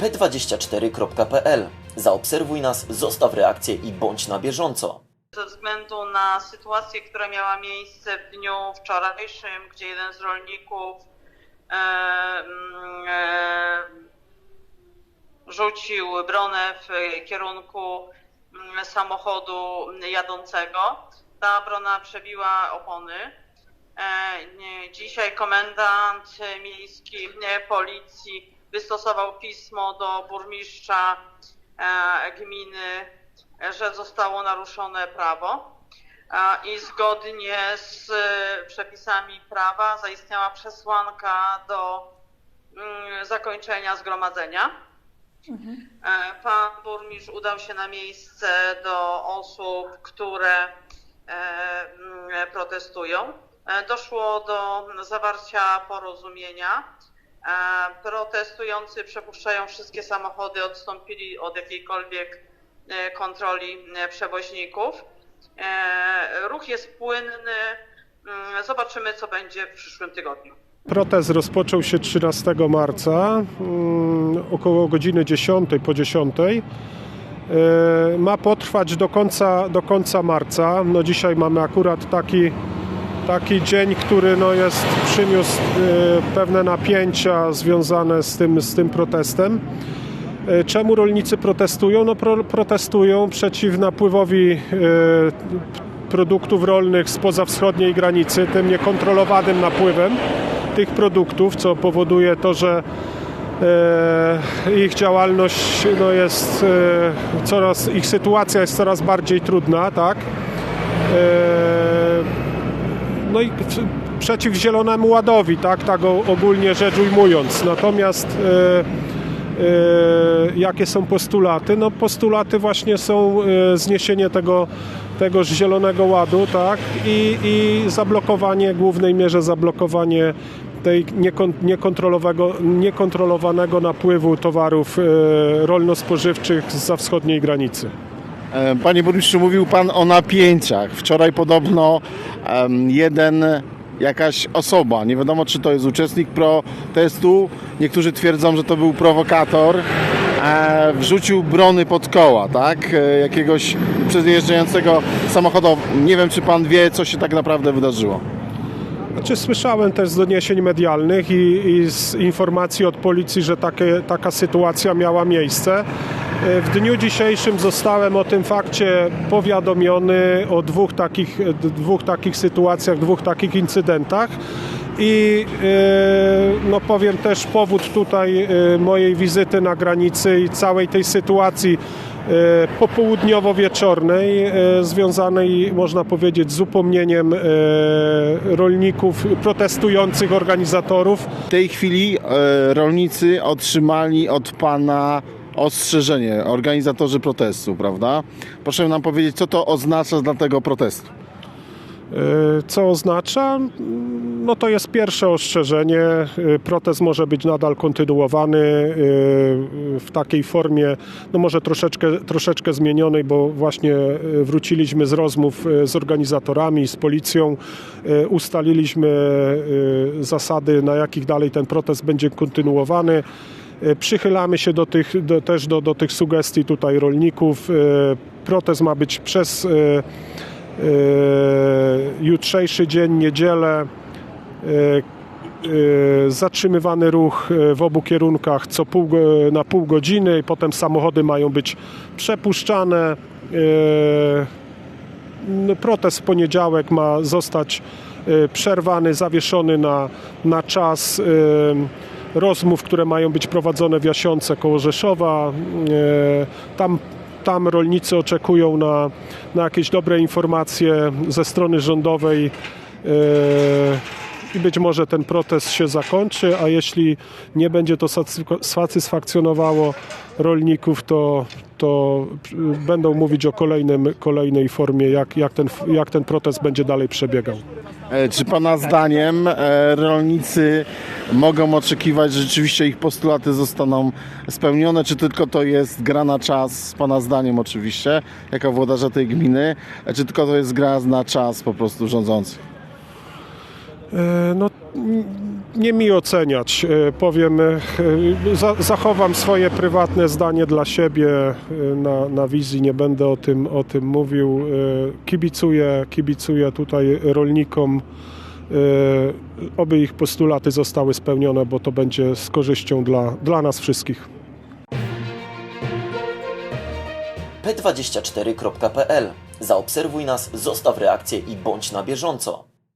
p24.pl. Zaobserwuj nas, zostaw reakcję i bądź na bieżąco. Ze względu na sytuację, która miała miejsce w dniu wczorajszym, gdzie jeden z rolników e, mm, e, rzucił bronę w kierunku mm, samochodu jadącego. Ta brona przebiła opony. E, Dzisiaj komendant miejski nie, policji wystosował pismo do burmistrza e, gminy, e, że zostało naruszone prawo i zgodnie z e, przepisami prawa zaistniała przesłanka do mm, zakończenia zgromadzenia. E, Pan burmistrz udał się na miejsce do osób, które e, mm, protestują. E, Doszło do zawarcia porozumienia. E, Protestujący przepuszczają wszystkie samochody, odstąpili od jakiejkolwiek e, kontroli przewoźników. Ruch jest płynny. Mm, Zobaczymy, co będzie w przyszłym tygodniu. Protest rozpoczął się 13 marca, mm, około godziny 10 po 10. E, Ma potrwać do końca, do końca marca. No dzisiaj mamy akurat taki, taki dzień, który no jest, przyniósł e, pewne napięcia związane z tym, z tym protestem. E, Czemu rolnicy protestują? No pro, protestują przeciw napływowi e, produktów rolnych spoza wschodniej granicy, tym niekontrolowanym napływem tych produktów, co powoduje to, że ich działalność no jest coraz, ich sytuacja jest coraz bardziej trudna, tak? No i przeciw Zielonemu Ładowi, tak, tak ogólnie rzecz ujmując. Natomiast e, e, jakie są postulaty? No postulaty właśnie są e, zniesienie tego, tegoż Zielonego Ładu, tak, i, i zablokowanie, w głównej mierze zablokowanie tej niekontrolowanego napływu towarów rolno-spożywczych za wschodniej granicy. E, Panie burmistrzu, mówił Pan o napięciach. Wczoraj podobno jeden, jakaś osoba, nie wiadomo czy to jest uczestnik protestu, niektórzy twierdzą, że to był prowokator, e, wrzucił brony pod koła, tak? E, Jakiegoś przejeżdżającego samochodu. Nie wiem, czy Pan wie, co się tak naprawdę wydarzyło. Znaczy, słyszałem też z doniesień medialnych i, i z informacji od policji, że takie, taka sytuacja miała miejsce. E, W dniu dzisiejszym zostałem o tym fakcie powiadomiony o dwóch takich, dwóch takich sytuacjach, dwóch takich incydentach. I e, no powiem też powód tutaj e, mojej wizyty na granicy i całej tej sytuacji popołudniowo-wieczornej, e, związanej, można powiedzieć, z upomnieniem e, rolników, protestujących organizatorów. W tej chwili e, rolnicy otrzymali od Pana ostrzeżenie, organizatorzy protestu, prawda? Proszę nam powiedzieć, co to oznacza dla tego protestu. E, Co oznacza? No to jest pierwsze ostrzeżenie. E, Protest może być nadal kontynuowany e, w takiej formie, no może troszeczkę, troszeczkę zmienionej, bo właśnie wróciliśmy z rozmów z organizatorami, z policją. Ustaliliśmy zasady, na jakich dalej ten protest będzie kontynuowany. Przychylamy się do tych, do, też do, do tych sugestii tutaj rolników. Protest ma być przez jutrzejszy dzień, niedzielę. e, e, Zatrzymywany ruch e, w obu kierunkach co pół, na pół godziny i potem samochody mają być przepuszczane. E, n- Protest w poniedziałek ma zostać przerwany, zawieszony na, na czas rozmów, które mają być prowadzone w Jasiące koło Rzeszowa. Tam, tam rolnicy oczekują na, na jakieś dobre informacje ze strony rządowej. e, i być może ten protest się zakończy, a jeśli nie będzie to satysfakcjonowało rolników, to, to y, będą mówić o kolejnym, kolejnej formie, jak, jak, ten, jak ten protest będzie dalej przebiegał. E, Czy Pana zdaniem e, rolnicy mogą oczekiwać, że rzeczywiście ich postulaty zostaną spełnione, czy tylko to jest gra na czas, Pana zdaniem oczywiście, jako włodarza tej gminy, e, czy tylko to jest gra na czas po prostu rządzących? E, No, nie mi oceniać. E, Powiem, e, za, zachowam swoje prywatne zdanie dla siebie na, na wizji, nie będę o tym, o tym mówił. Kibicuję, kibicuję tutaj rolnikom. Oby ich postulaty zostały spełnione, bo to będzie z korzyścią dla, dla nas wszystkich. p24.pl. Zaobserwuj nas, zostaw reakcję i bądź na bieżąco.